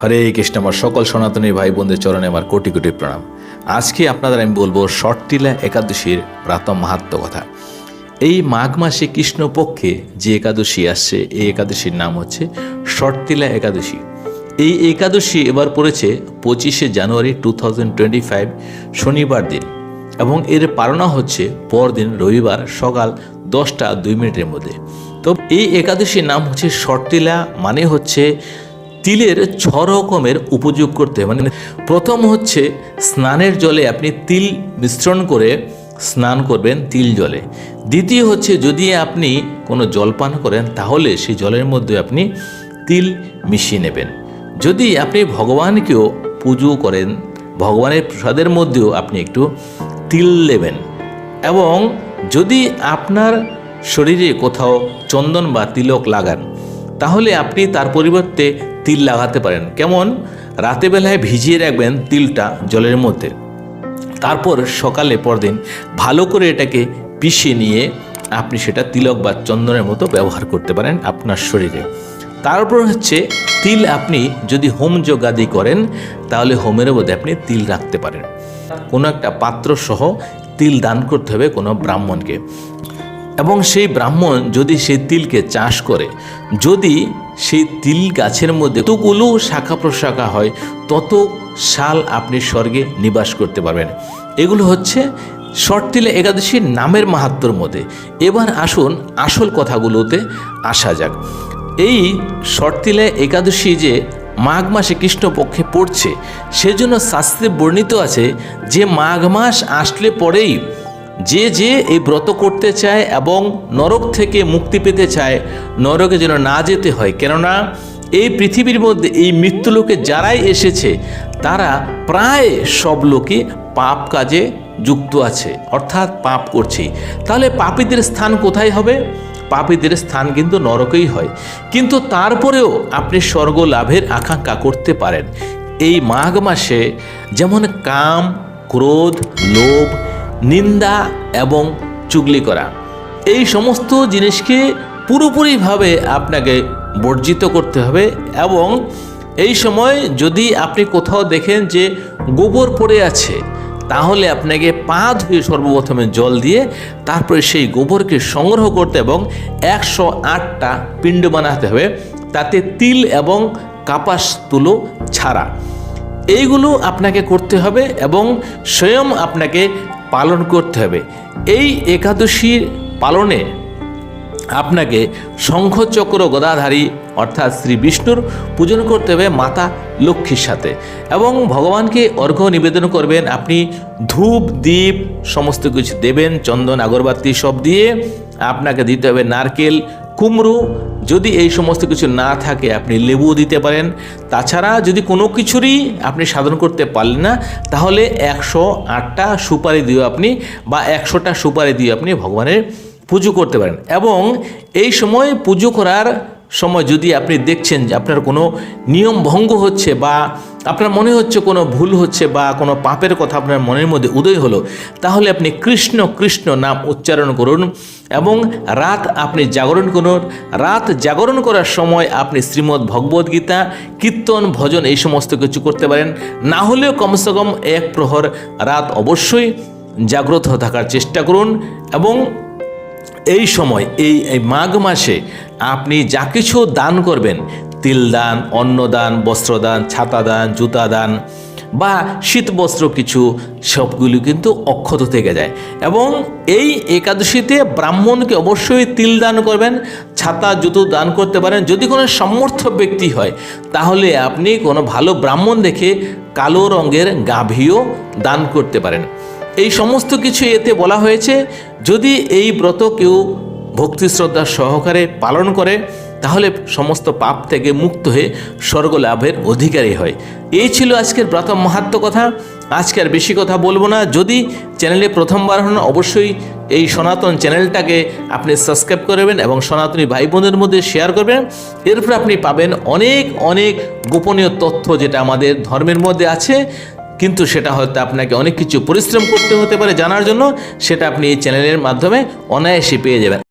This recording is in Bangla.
হরে কৃষ্ণ, আমার সকল সনাতনী ভাই বোনদের চরণে আমার কোটি কোটি প্রণাম। আজকে আপনাদের আমি বলব শর্টিলা একাদশীর প্রাতম মাহাত্ম কথা। এই মাঘ মাসে কৃষ্ণপক্ষে যে একাদশী আসছে, এই একাদশীর নাম হচ্ছে শর্টিলা একাদশী। এই একাদশী এবার পড়েছে পঁচিশে জানুয়ারি টু শনিবার দিন এবং এর পালনা হচ্ছে পরদিন রবিবার সকাল দশটা দুই মিনিটের মধ্যে। তো এই একাদশীর নাম হচ্ছে শর্টিলা মানে হচ্ছে তিলের ছ রকমের উপযোগ করতে। মানে প্রথম হচ্ছে স্নানের জলে আপনি তিল মিশ্রণ করে স্নান করবেন তিল জলে দ্বিতীয় হচ্ছে যদি আপনি কোনো জল পান করেন, তাহলে সেই জলের মধ্যে আপনি তিল মিশিয়ে নেবেন যদি আপনি ভগবানকেও পুজো করেন, ভগবানের প্রসাদের মধ্যেও আপনি একটু তিল নেবেন এবং যদি আপনার শরীরে কোথাও চন্দন বা তিলক লাগান তাহলে আপনি তার পরিবর্তে তিল লাগাতে পারেন। কেমন? রাতে বেলায় ভিজিয়ে রাখবেন তিলটা জলের মধ্যে। তারপর সকালে পরদিন ভালো করে এটাকে পিষে নিয়ে আপনি সেটা তিলক বা চন্দনের মতো ব্যবহার করতে পারেন আপনার শরীরে। তারপর হচ্ছে তিল আপনি যদি হোম যোগাদি করেন, তাহলে হোমের মধ্যে আপনি তিল রাখতে পারেন। কোনো একটা পাত্র সহ তিল দান করতে হবে কোনো ব্রাহ্মণকে। এবং সেই ব্রাহ্মণ যদি সেই তিলকে চাষ করে, যদি সেই তিল গাছের মধ্যে যতগুলো শাখা প্রশাখা হয়, তত সাল আপনি স্বর্গে নিবাস করতে পারবেন। এগুলো হচ্ছে শর্তিলে একাদশীর নামের মাহাত্মর মধ্যে। এবার আসুন আসল কথাগুলোতে আসা যাক। এই শর্তিলে একাদশী যে মাঘ মাসে কৃষ্ণপক্ষে পড়ছে, সেজন্য শাস্ত্রে বর্ণিত আছে যে মাঘ মাস আসলে পরেই যে যে এই ব্রত করতে চায় এবং নরক থেকে মুক্তি পেতে চায়, নরকে যেন না যেতে হয়। কেননা এই পৃথিবীর মধ্যে এই মৃত্যুলোকে যারাই এসেছে, তারা প্রায় সব লোকই পাপ কাজে যুক্ত আছে, অর্থাৎ পাপ করছে। তাহলে পাপীদের স্থান কোথায় হবে? পাপীদের স্থান কিন্তু নরকেই হয়। কিন্তু তারপরেও আপনি স্বর্গ লাভের আকাঙ্ক্ষা করতে পারেন। এই মাঘ মাসে যেমন কাম, ক্রোধ, লোভ নিন্দা এবং চুগলি করা। এই সমস্ত জিনিসকে পুরোপুরিভাবে আপনাকে বর্জিত করতে হবে এবং এই সময় যদি আপনি কোথাও দেখেন যে গোবর পড়ে আছে, তাহলে আপনাকে পা ধুয়ে সর্বপ্রথমে জল দিয়ে তারপরে সেই গোবরকে সংগ্রহ করতে এবং একশো আটটা পিণ্ড বানাতে হবে। তাতে তিল এবং কাপাস তুলো ছাড়া। এইগুলো আপনাকে করতে হবে এবং স্বয়ং আপনাকে পালন করতে হবে। এই একাদশীর পালনে আপনাকে শঙ্খচক্র গদাধারী অর্থাৎ শ্রী বিষ্ণুর পূজন করতে হবে মাতা লক্ষ্মীর সাথে। এবং ভগবানকে অর্ঘ্য নিবেদন করবেন, আপনি ধূপ দ্বীপ সমস্ত কিছু দেবেন, চন্দন, আগরবাতি সব দিয়ে আপনাকে দিতে হবে নারকেল, কুমড়ো যদি এই সমস্ত কিছু না থাকে, আপনি লেবুও দিতে পারেন। তাছাড়া যদি কোনো কিছুরই আপনি সাধন করতে পারলেন না, তাহলে একশো আটটা সুপারি দিয়ে আপনি বা একশোটা সুপারি দিয়ে আপনি ভগবানের পুজো করতে পারেন। এবং এই সময় পুজো করার সময় যদি আপনি দেখছেন যে আপনার কোনো নিয়ম ভঙ্গ হচ্ছে বা আপনার মনে হচ্ছে কোনো ভুল হচ্ছে বা কোনো পাপের কথা আপনার মনের মধ্যে উদয় হলো, তাহলে আপনি কৃষ্ণ কৃষ্ণ নাম উচ্চারণ করুন এবং রাত আপনি জাগরণ করুন। রাত জাগরণ করার সময় আপনি শ্রীমদ্ ভগবদ গীতা, কীর্তন, ভজন এই সমস্ত কিছু করতে পারেন। না হলেও কমসে কম এক প্রহর রাত অবশ্যই জাগ্রত থাকার চেষ্টা করুন এবং এই সময়, এই এই মাঘ মাসে আপনি যা কিছু দান করবেন, তিল দান অন্নদান বস্ত্রদান ছাতা দান, জুতা দান বা শীত বস্ত্র কিছু, সবগুলি কিন্তু অক্ষত থেকে যায়। এবং এই একাদশীতে ব্রাহ্মণকে অবশ্যই তিল দান করবেন, ছাতা, জুতো দান করতে পারেন। যদি কোনো সমর্থ ব্যক্তি হয়, তাহলে আপনি কোনো ভালো ব্রাহ্মণ দেখে কালো রঙের গাভীও দান করতে পারেন। এই সমস্ত কিছু এতে বলা হয়েছে, যদি এই ব্রত কেউ ভক্তি শ্রদ্ধা সহকারে পালন করে, তাহলে সমস্ত পাপ থেকে মুক্ত হয়ে স্বর্গ লাভের অধিকারী হয়। এই ছিল আজকের প্রথম মাহাত্ম কথা। আজকে আর বেশি কথা বলব না। যদি চ্যানেলে প্রথমবার হন, অবশ্যই এই সনাতন চ্যানেলটাকে আপনি সাবস্ক্রাইব করবেন এবং সনাতনী ভাই বোনদের মধ্যে শেয়ার করবেন। এরপর আপনি পাবেন অনেক অনেক গোপনীয় তথ্য যেটা আমাদের ধর্মের মধ্যে আছে। কিন্তু সেটা হয়তো আপনাকে অনেক কিছু পরিশ্রম করতে হতে পারে জানার জন্য। সেটা আপনি এই চ্যানেলের মাধ্যমে অনায়াসে পেয়ে যাবেন।